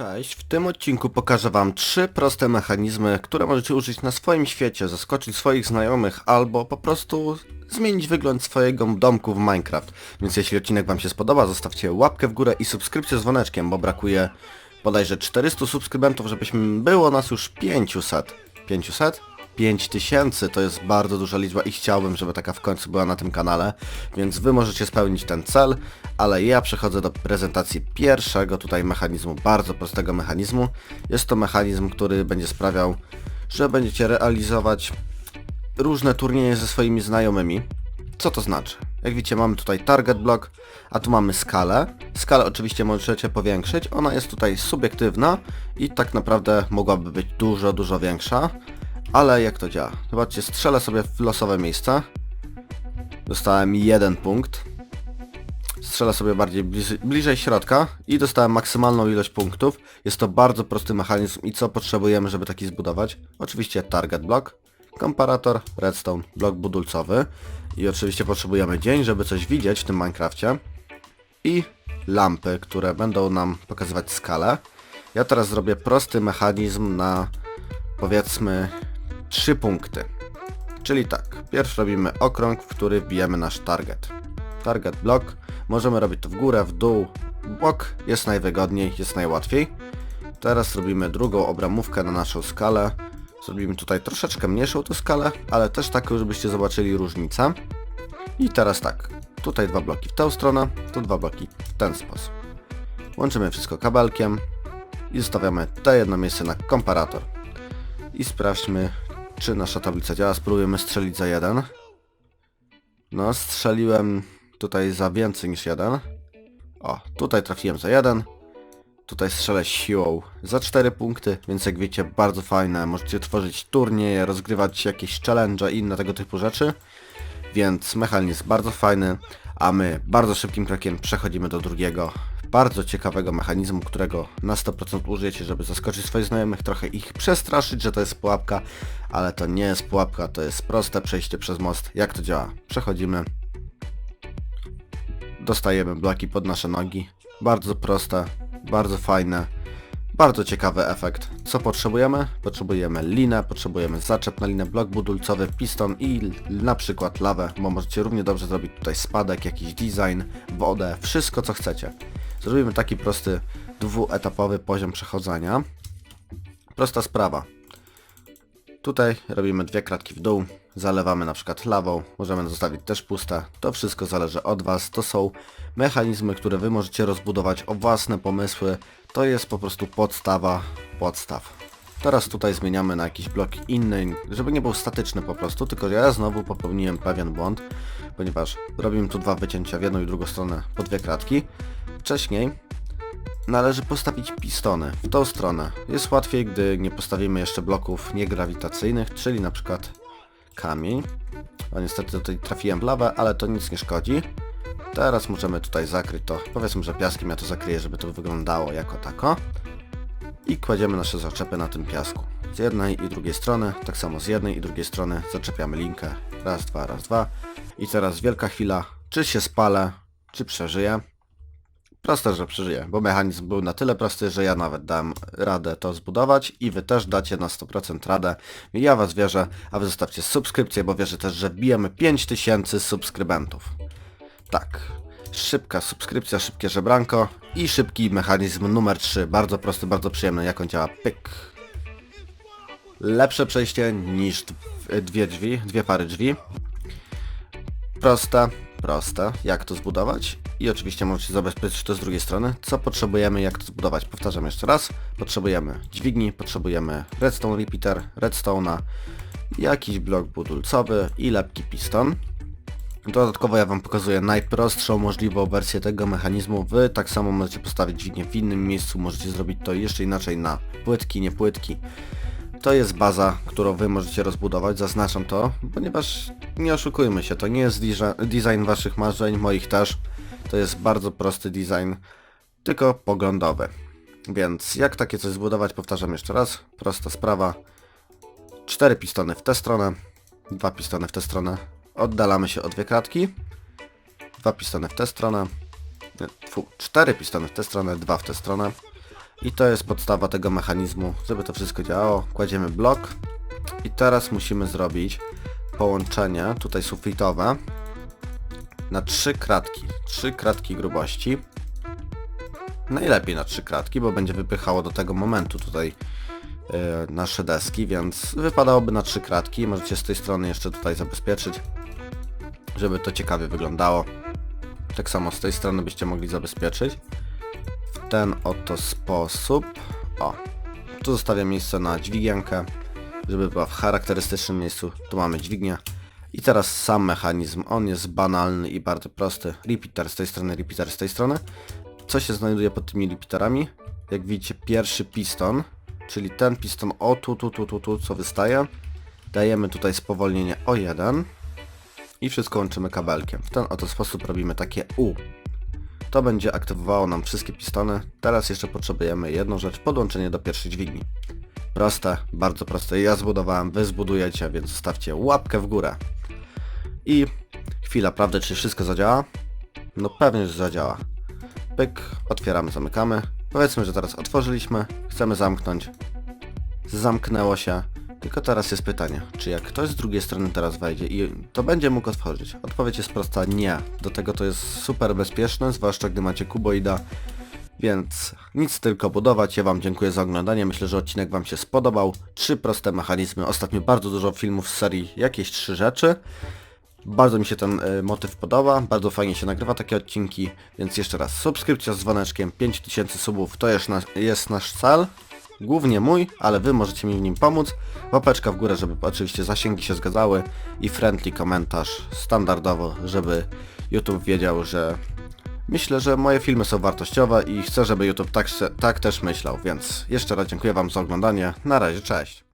Cześć, w tym odcinku pokażę Wam trzy proste mechanizmy, które możecie użyć na swoim świecie, zaskoczyć swoich znajomych albo po prostu zmienić wygląd swojego domku w Minecraft. Więc jeśli odcinek Wam się spodoba, zostawcie łapkę w górę i subskrypcję z dzwoneczkiem, bo brakuje bodajże 400 subskrybentów, żebyśmy było nas już 500. 500? 5000 to jest bardzo duża liczba i chciałbym, żeby taka w końcu była na tym kanale, więc Wy możecie spełnić ten cel, ale ja przechodzę do prezentacji pierwszego tutaj mechanizmu, bardzo prostego mechanizmu. Jest to mechanizm, który będzie sprawiał, że będziecie realizować różne turnieje ze swoimi znajomymi. Co to znaczy? Jak widzicie mamy tutaj target block, a tu mamy skalę. Skalę oczywiście możecie powiększyć, ona jest tutaj subiektywna i tak naprawdę mogłaby być dużo, dużo większa. Ale jak to działa? Zobaczcie, strzelę sobie w losowe miejsca. Dostałem jeden punkt. Strzelę sobie bardziej bliżej, bliżej środka i dostałem maksymalną ilość punktów. Jest to bardzo prosty mechanizm i co potrzebujemy, żeby taki zbudować? Oczywiście target block, komparator, redstone, blok budulcowy i oczywiście potrzebujemy dzień, żeby coś widzieć w tym Minecrafcie i lampy, które będą nam pokazywać skalę. Ja teraz zrobię prosty mechanizm na powiedzmy 3 punkty. Czyli tak, pierwszy robimy okrąg, w który wbijemy nasz target. Target block, możemy robić to w górę, w dół, bok, jest najwygodniej, jest najłatwiej. Teraz robimy drugą obramówkę na naszą skalę. Zrobimy tutaj troszeczkę mniejszą tę skalę, ale też taką, żebyście zobaczyli różnicę. I teraz tak, tutaj dwa bloki w tę stronę, tu dwa bloki w ten sposób. Łączymy wszystko kabelkiem i zostawiamy te jedno miejsce na komparator. I sprawdźmy, czy nasza tablica działa. Spróbujemy strzelić za jeden. No, strzeliłem tutaj za więcej niż jeden. O, tutaj trafiłem za jeden. Tutaj strzelę siłą za 4 punkty, więc jak wiecie, bardzo fajne. Możecie tworzyć turnieje, rozgrywać jakieś challenge i inne tego typu rzeczy. Więc mechanizm jest bardzo fajny, a my bardzo szybkim krokiem przechodzimy do drugiego, bardzo ciekawego mechanizmu, którego na 100% użyjecie, żeby zaskoczyć swoich znajomych, trochę ich przestraszyć, że to jest pułapka, ale to nie jest pułapka, to jest proste przejście przez most. Jak to działa? Przechodzimy, dostajemy bloki pod nasze nogi, bardzo proste, bardzo fajne, bardzo ciekawy efekt. Co potrzebujemy? Potrzebujemy linę, potrzebujemy zaczep na linę, blok budulcowy, piston i na przykład lawę, bo możecie równie dobrze zrobić tutaj spadek, jakiś design, wodę, wszystko co chcecie. Zrobimy taki prosty dwuetapowy poziom przechodzenia. Prosta sprawa. Tutaj robimy dwie kratki w dół, zalewamy na przykład lawą, możemy zostawić też puste. To wszystko zależy od Was. To są mechanizmy, które Wy możecie rozbudować o własne pomysły. To jest po prostu podstawa podstaw. Teraz tutaj zmieniamy na jakiś blok inny, żeby nie był statyczny po prostu, tylko ja znowu popełniłem pewien błąd, ponieważ robimy tu dwa wycięcia w jedną i drugą stronę po dwie kratki. Wcześniej należy postawić pistony w tą stronę. Jest łatwiej, gdy nie postawimy jeszcze bloków niegrawitacyjnych, czyli przykład kamień. A niestety tutaj trafiłem w lawę, ale to nic nie szkodzi. Teraz możemy tutaj zakryć to, powiedzmy, że piaskiem ja to zakryję, żeby to wyglądało jako tako. I kładziemy nasze zaczepy na tym piasku. Z jednej i drugiej strony, tak samo z jednej i drugiej strony zaczepiamy linkę. Raz, dwa, raz, dwa. I teraz wielka chwila, czy się spalę, czy przeżyję. Proste, że przeżyję, bo mechanizm był na tyle prosty, że ja nawet dam radę to zbudować i wy też dacie na 100% radę. Ja was wierzę, a wy zostawcie subskrypcję, bo wierzę też, że wbijemy 5000 subskrybentów. Tak, szybka subskrypcja, szybkie żebranko i szybki mechanizm numer 3. Bardzo prosty, bardzo przyjemny, jak on działa. Pyk. Lepsze przejście niż dwie drzwi, dwie pary drzwi. Proste, proste, jak to zbudować. I oczywiście możecie zabezpieczyć to z drugiej strony. Co potrzebujemy, jak to zbudować? Powtarzam jeszcze raz. Potrzebujemy dźwigni, potrzebujemy redstone repeater, redstone'a, jakiś blok budulcowy i lepki piston. Dodatkowo ja Wam pokazuję najprostszą możliwą wersję tego mechanizmu. Wy tak samo możecie postawić dźwignię w innym miejscu, możecie zrobić to jeszcze inaczej na płytki, nie płytki. To jest baza, którą Wy możecie rozbudować, zaznaczam to, ponieważ nie oszukujmy się, to nie jest design Waszych marzeń, moich też. To jest bardzo prosty design, tylko poglądowy. Więc jak takie coś zbudować, powtarzam jeszcze raz, prosta sprawa. Cztery pistony w tę stronę, dwa pistony w tę stronę, oddalamy się o dwie kratki, dwa pistony w tę stronę, fu, cztery pistony w tę stronę, dwa w tę stronę, I to jest podstawa tego mechanizmu, żeby to wszystko działało. Kładziemy blok i teraz musimy zrobić połączenie, tutaj sufitowe, na trzy kratki. Trzy kratki grubości. Najlepiej na trzy kratki, bo będzie wypychało do tego momentu tutaj yy, nasze deski, więc wypadałoby na trzy kratki. Możecie z tej strony jeszcze tutaj zabezpieczyć, żeby to ciekawie wyglądało. Tak samo z tej strony byście mogli zabezpieczyć. Ten oto sposób. O, tu zostawiam miejsce na dźwigienkę, żeby była w charakterystycznym miejscu. Tu mamy dźwignię. I teraz sam mechanizm. On jest banalny i bardzo prosty. Repeater z tej strony, repeater z tej strony. Co się znajduje pod tymi repeaterami? Jak widzicie, pierwszy piston, czyli ten piston o tu, tu, tu, tu, tu, co wystaje. Dajemy tutaj spowolnienie o 1 i wszystko łączymy kabelkiem. W ten oto sposób robimy takie U. To będzie aktywowało nam wszystkie pistony. Teraz jeszcze potrzebujemy jedną rzecz, podłączenie do pierwszej dźwigni. Proste, bardzo proste. Ja zbudowałem, wy zbudujecie, więc zostawcie łapkę w górę. I chwila prawdy, czy wszystko zadziała? No pewnie, że zadziała. Pyk, otwieramy, zamykamy. Powiedzmy, że teraz otworzyliśmy, chcemy zamknąć. Zamknęło się. Tylko teraz jest pytanie, czy jak ktoś z drugiej strony teraz wejdzie i to będzie mógł otworzyć? Odpowiedź jest prosta, nie. Do tego to jest super bezpieczne, zwłaszcza gdy macie kuboida. Więc nic tylko budować. Ja Wam dziękuję za oglądanie. Myślę, że odcinek Wam się spodobał. Trzy proste mechanizmy. Ostatnio bardzo dużo filmów z serii jakieś trzy rzeczy. Bardzo mi się ten y, motyw podoba, bardzo fajnie się nagrywa takie odcinki, więc jeszcze raz subskrypcja z dzwoneczkiem, 5000 subów to jest, jest nasz cel, głównie mój, ale wy możecie mi w nim pomóc, łapeczka w górę, żeby oczywiście zasięgi się zgadzały. I friendly komentarz standardowo, żeby YouTube wiedział, że myślę, że moje filmy są wartościowe i chcę, żeby YouTube tak, tak też myślał, więc jeszcze raz dziękuję wam za oglądanie, na razie, cześć.